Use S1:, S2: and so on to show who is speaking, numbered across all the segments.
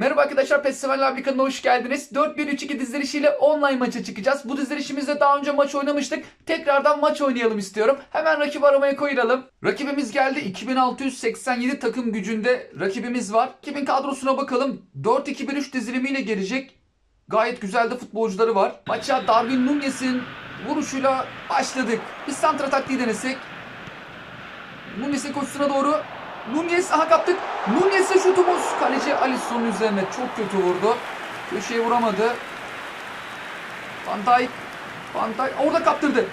S1: Merhaba arkadaşlar Festival kanalına hoş geldiniz. 4-1-3-2 dizilişiyle online maça çıkacağız. Bu dizilişimizde daha önce maç oynamıştık. Tekrardan maç oynayalım istiyorum. Hemen rakip aramaya koyalım. Rakibimiz geldi. 2687 takım gücünde rakibimiz var. 2000 kadrosuna bakalım. 4-2-1-3 dizilimiyle gelecek. Gayet güzel de futbolcuları var. Maça Darwin Nunez'in vuruşuyla başladık. Bir santra taktiği denesek. Nunez'in koşusuna doğru. Nunez aha kaptık. Nunez'e şutumuz. Kaleci Alisson'un üzerine çok kötü vurdu. Köşeye vuramadı. Van Dijk. Van Dijk orada kaptırdı.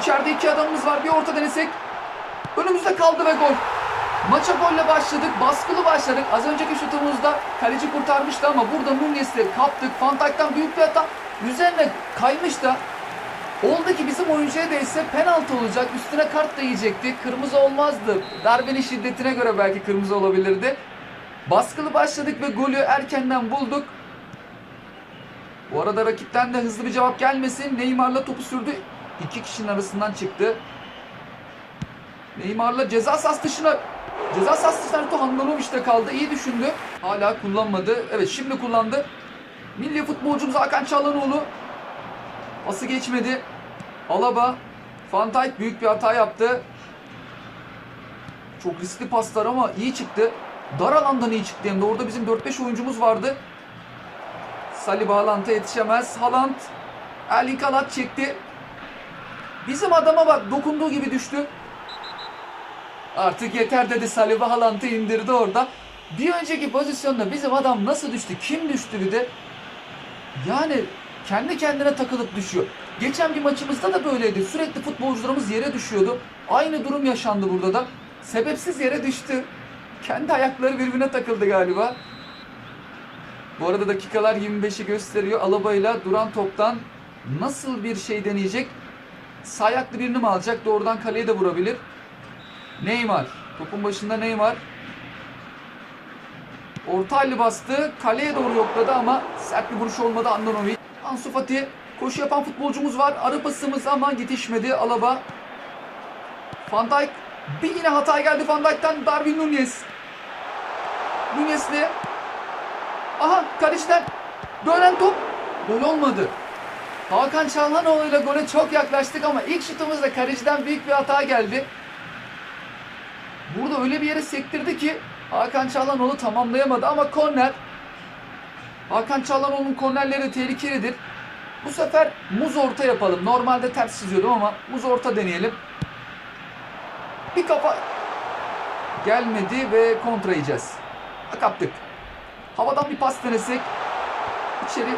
S1: İçeride iki adamımız var. Bir orta denesek. Önümüzde kaldı ve gol. Maça golle başladık. Baskılı başladık. Az önceki şutumuzda kaleci kurtarmıştı ama burada Nunez'le kaptık. Van Dijk'tan büyük bir hata. Üzerine kaymış da Oldu ki bizim oyuncuya değse penaltı olacak. Üstüne kart da yiyecekti. Kırmızı olmazdı. Darbenin şiddetine göre belki kırmızı olabilirdi. Baskılı başladık ve golü erkenden bulduk. Bu arada rakipten de hızlı bir cevap gelmesin. Neymar'la topu sürdü. İki kişinin arasından çıktı. Neymar'la ceza sahası dışına ceza sahası dışına topu Handanoviç'te kaldı. İyi düşündü. Hala kullanmadı. Evet şimdi kullandı. Milli futbolcumuz Hakan Çalhanoğlu Pası geçmedi. Alaba. Van büyük bir hata yaptı. Çok riskli paslar ama iyi çıktı. Dar alandan iyi çıktı hem de. Orada bizim 4-5 oyuncumuz vardı. Saliba Haaland'a yetişemez. Haaland Erling Haaland çekti. Bizim adama bak dokunduğu gibi düştü. Artık yeter dedi Saliba Haaland'ı indirdi orada. Bir önceki pozisyonda bizim adam nasıl düştü? Kim düştü bir de? Yani kendi kendine takılıp düşüyor. Geçen bir maçımızda da böyleydi. Sürekli futbolcularımız yere düşüyordu. Aynı durum yaşandı burada da. Sebepsiz yere düştü. Kendi ayakları birbirine takıldı galiba. Bu arada dakikalar 25'i gösteriyor. Alaba ile duran toptan nasıl bir şey deneyecek? Sağ ayaklı birini mi alacak? Doğrudan kaleye de vurabilir. Neymar. Topun başında Neymar. Orta bastı. Kaleye doğru yokladı ama sert bir vuruş olmadı Andanovic. Ansu Fati koşu yapan futbolcumuz var. Arı pasımız ama yetişmedi. Alaba. Van Dijk. Bir yine hata geldi Van Dijk'ten Darwin Nunez. Nunez'le. Aha kaleciden dönen top. Gol olmadı. Hakan Çalhanoğlu ile gole çok yaklaştık ama ilk şutumuzda kaleciden büyük bir hata geldi. Burada öyle bir yere sektirdi ki Hakan Çalhanoğlu tamamlayamadı ama korner Hakan Çalhanoğlu'nun kornerleri tehlikelidir. Bu sefer muz orta yapalım. Normalde ters çiziyordum ama muz orta deneyelim. Bir kafa gelmedi ve kontra yiyeceğiz. Kaptık. Havadan bir pas denesek. İçeri.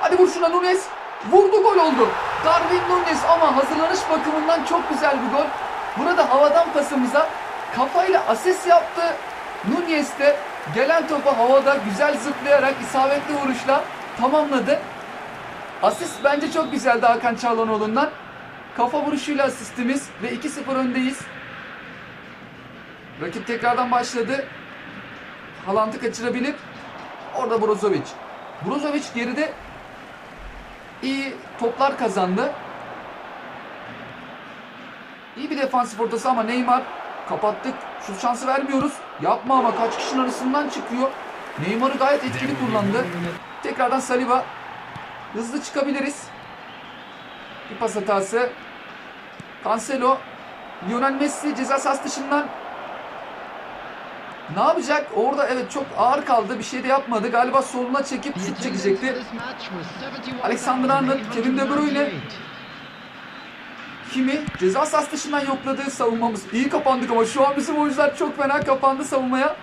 S1: Hadi vur şuna Nunes. Vurdu gol oldu. Darwin Nunes ama hazırlanış bakımından çok güzel bir gol. Burada havadan pasımıza kafayla asist yaptı. Nunez de gelen topu havada güzel zıplayarak isabetli vuruşla tamamladı. Asist bence çok güzeldi Hakan Çalhanoğlu'ndan. Kafa vuruşuyla asistimiz ve 2-0 öndeyiz. Rakip tekrardan başladı. Haaland'ı kaçırabilir. Orada Brozovic. Brozovic geride iyi toplar kazandı. İyi bir defansif ortası ama Neymar kapattık. Şu şansı vermiyoruz. Yapma ama kaç kişinin arasından çıkıyor. Neymar'ı gayet etkili kullandı. Tekrardan Saliba. Hızlı çıkabiliriz. Bir pas hatası. Cancelo. Lionel Messi ceza sahası dışından ne yapacak? Orada evet çok ağır kaldı. Bir şey de yapmadı. Galiba soluna çekip şut çekecekti. Alexander Arnold, Kevin De Bruyne. Kimi? Ceza sahası dışından yokladığı savunmamız. İyi kapandık ama şu an bizim oyuncular çok fena kapandı savunmaya.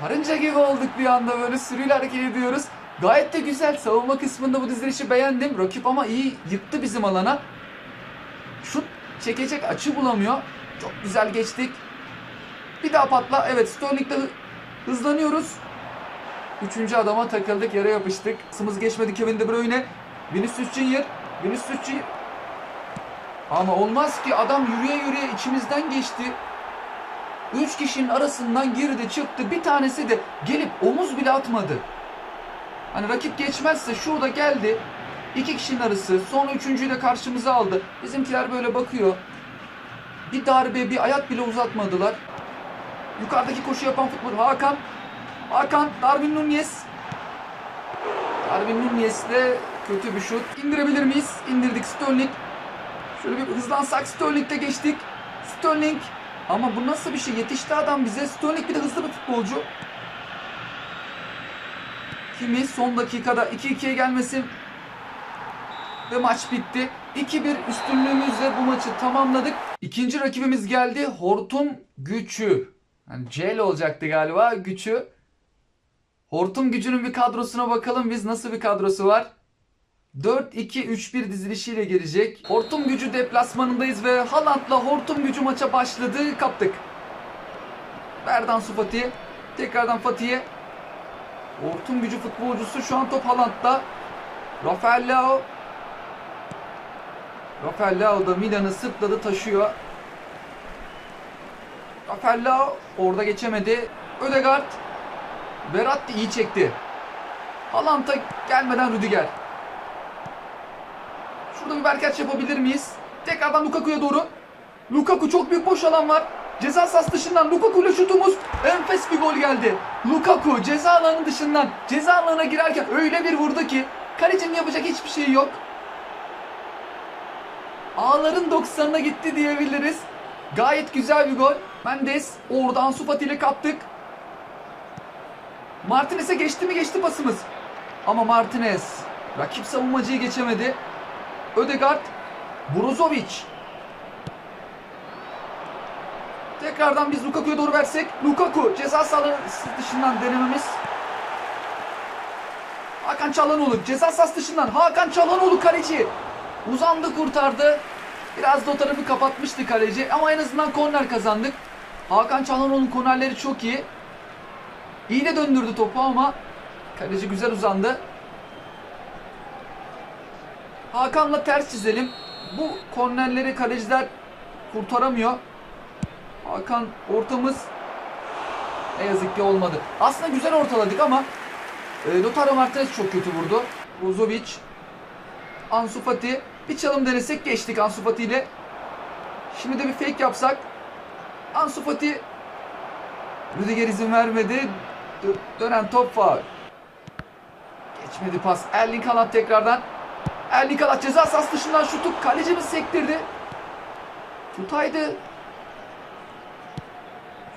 S1: Karınca gibi olduk bir anda böyle sürüyle hareket ediyoruz. Gayet de güzel. Savunma kısmında bu dizilişi beğendim. Rakip ama iyi yıktı bizim alana. Şut çekecek açı bulamıyor. Çok güzel geçtik. Bir daha patla. Evet Sterling'de hı- hızlanıyoruz. Üçüncü adama takıldık. Yere yapıştık. Sımız geçmedi Kevin De Bruyne. Vinicius Junior. Vinicius Junior. Ama olmaz ki adam yürüye yürüye içimizden geçti. Üç kişinin arasından girdi çıktı. Bir tanesi de gelip omuz bile atmadı. Hani rakip geçmezse şurada geldi. İki kişinin arası. Son üçüncüyü de karşımıza aldı. Bizimkiler böyle bakıyor. Bir darbe, bir ayak bile uzatmadılar. Yukarıdaki koşu yapan futbol Hakan. Hakan Darwin Nunez. Darwin Nunez'le kötü bir şut. İndirebilir miyiz? İndirdik Sterling. Şöyle bir hızlansak Sterling'de geçtik. Sterling. Ama bu nasıl bir şey? Yetişti adam bize. Sterling bir de hızlı bir futbolcu. Kimi son dakikada 2-2'ye gelmesin. Ve maç bitti. 2-1 üstünlüğümüzle bu maçı tamamladık. İkinci rakibimiz geldi. Hortum Güçü. Yani C ile olacaktı galiba Güçü. Hortum Gücü'nün bir kadrosuna bakalım biz nasıl bir kadrosu var. 4-2-3-1 dizilişiyle gelecek. Hortum Gücü deplasmanındayız ve Haaland'la Hortum Gücü maça başladı. Kaptık. Berdan Su Fatih'e. Tekrardan Fatih'e. Hortum Gücü futbolcusu şu an top Haaland'da. Rafael Leao. Rafael Leao da Milan'ı sırtladı taşıyor. Rafael Leao orada geçemedi. Ödegaard. Verratti iyi çekti. Haaland'a gelmeden Rüdiger. Şurada bir berkaç yapabilir miyiz? Tekrardan Lukaku'ya doğru. Lukaku çok büyük boş alan var. Ceza sahası dışından Lukaku ile şutumuz. Enfes bir gol geldi. Lukaku ceza alanı dışından ceza alanına girerken öyle bir vurdu ki kalecinin yapacak hiçbir şey yok. Ağların 90'ına gitti diyebiliriz. Gayet güzel bir gol. Mendes oradan Ansu Fati ile kaptık. Martinez'e geçti mi geçti pasımız. Ama Martinez rakip savunmacıyı geçemedi. Ödegaard, Brozovic. Tekrardan biz Lukaku'ya doğru versek. Lukaku ceza sahası dışından denememiz. Hakan Çalhanoğlu ceza sahası dışından. Hakan Çalhanoğlu kaleci. Uzandı kurtardı. Biraz da o tarafı kapatmıştı kaleci ama en azından korner kazandık. Hakan Çalhanoğlu'nun kornerleri çok iyi. İyi de döndürdü topu ama kaleci güzel uzandı. Hakan'la ters çizelim. Bu kornerleri kaleciler kurtaramıyor. Hakan ortamız ne yazık ki olmadı. Aslında güzel ortaladık ama e, Lautaro Martinez çok kötü vurdu. Brozovic, Ansu Fati. Bir çalım denesek geçtik Ansu Fati ile. Şimdi de bir fake yapsak. Ansu Fati Rüdiger izin vermedi. Dö- dönen top var. Geçmedi pas. Erling Haaland tekrardan. Erling Haaland ceza sahası dışından şutu kalecimiz sektirdi. Tutaydı.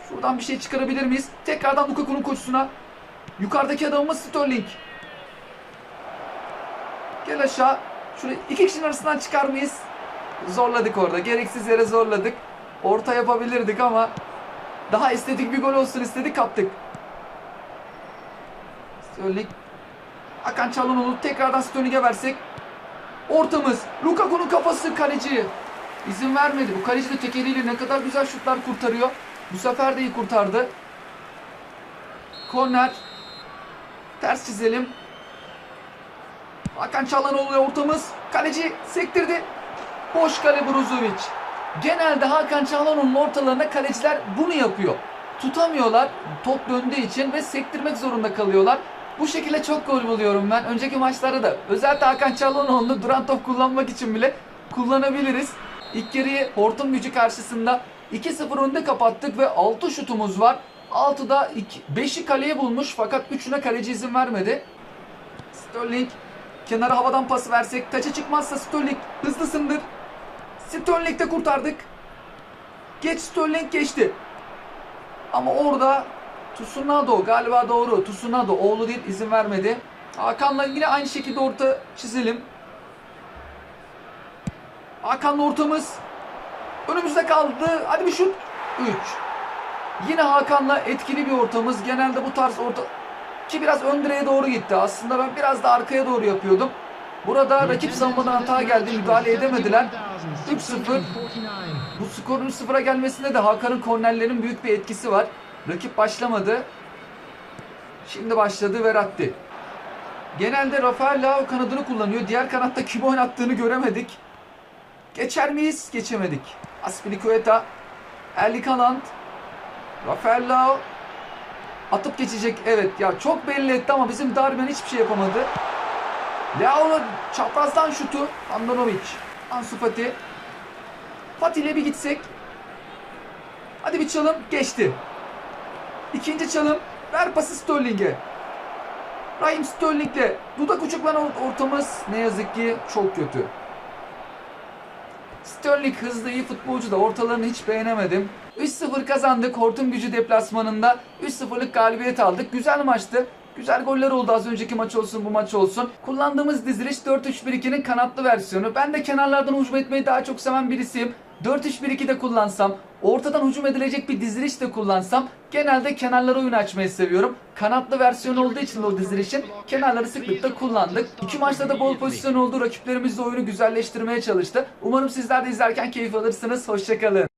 S1: Şuradan bir şey çıkarabilir miyiz? Tekrardan Lukaku'nun koşusuna. Yukarıdaki adamımız Sterling. Gel aşağı. Şuraya iki kişinin arasından çıkar mıyız? Zorladık orada. Gereksiz yere zorladık. Orta yapabilirdik ama daha estetik bir gol olsun istedik kaptık. Sterling. Hakan Çalhanoğlu tekrardan Sterling'e versek. Ortamız. Lukaku'nun kafası kaleci. İzin vermedi. Bu kaleci de tek eliyle ne kadar güzel şutlar kurtarıyor. Bu sefer de iyi kurtardı. Korner. Ters çizelim. Hakan Çalhanoğlu ortamız. Kaleci sektirdi. Boş kale Brozovic. Genelde Hakan Çalhanoğlu'nun ortalarına kaleciler bunu yapıyor. Tutamıyorlar top döndüğü için ve sektirmek zorunda kalıyorlar. Bu şekilde çok gol buluyorum ben. Önceki maçlarda da özellikle Hakan Çalhanoğlu'nu duran top kullanmak için bile kullanabiliriz. İlk yarıyı hortum gücü karşısında 2-0 önde kapattık ve 6 şutumuz var. 6'da 5'i kaleye bulmuş fakat 3'üne kaleci izin vermedi. Sterling kenara havadan pas versek taça çıkmazsa Sterling hızlısındır. Sterling'de kurtardık. Geç Sterling geçti. Ama orada Tsunado galiba doğru. Tsunado oğlu değil izin vermedi. Hakan'la yine aynı şekilde orta çizelim. Hakan'la ortamız önümüzde kaldı. Hadi bir şut. 3. Yine Hakan'la etkili bir ortamız. Genelde bu tarz orta ki biraz ön direğe doğru gitti. Aslında ben biraz da arkaya doğru yapıyordum. Burada rakip savunmadan hata geldi. Müdahale edemediler. 3-0. Bu skorun 0'a gelmesinde de Hakan'ın kornerlerin büyük bir etkisi var. Rakip başlamadı. Şimdi başladı Verratti. Genelde Rafael Leao kanadını kullanıyor. Diğer kanatta kim oynattığını göremedik. Geçer miyiz? Geçemedik. Aspilicueta, Erling Haaland, Rafael Leao atıp geçecek. Evet ya çok belli etti ama bizim Darmian hiçbir şey yapamadı. Leao'nun çaprazdan şutu Andanovic, Ansu Fati. Fatih ile bir gitsek. Hadi bir çalım geçti. İkinci çalım. Ver pası Sterling'e. Raheem Sterling'le dudak uçuklanan ortamız ne yazık ki çok kötü. Sterling hızlı iyi futbolcu da ortalarını hiç beğenemedim. 3-0 kazandık Hortum gücü deplasmanında. 3-0'lık galibiyet aldık. Güzel maçtı. Güzel goller oldu az önceki maç olsun bu maç olsun. Kullandığımız diziliş 4-3-1-2'nin kanatlı versiyonu. Ben de kenarlardan hücum etmeyi daha çok seven birisiyim. 4-3-1-2 de kullansam, ortadan hücum edilecek bir diziliş de kullansam genelde kenarlara oyun açmayı seviyorum. Kanatlı versiyon olduğu için o dizilişin kenarları sıklıkla kullandık. İki maçta da bol pozisyon oldu. Rakiplerimiz de oyunu güzelleştirmeye çalıştı. Umarım sizler de izlerken keyif alırsınız. Hoşçakalın.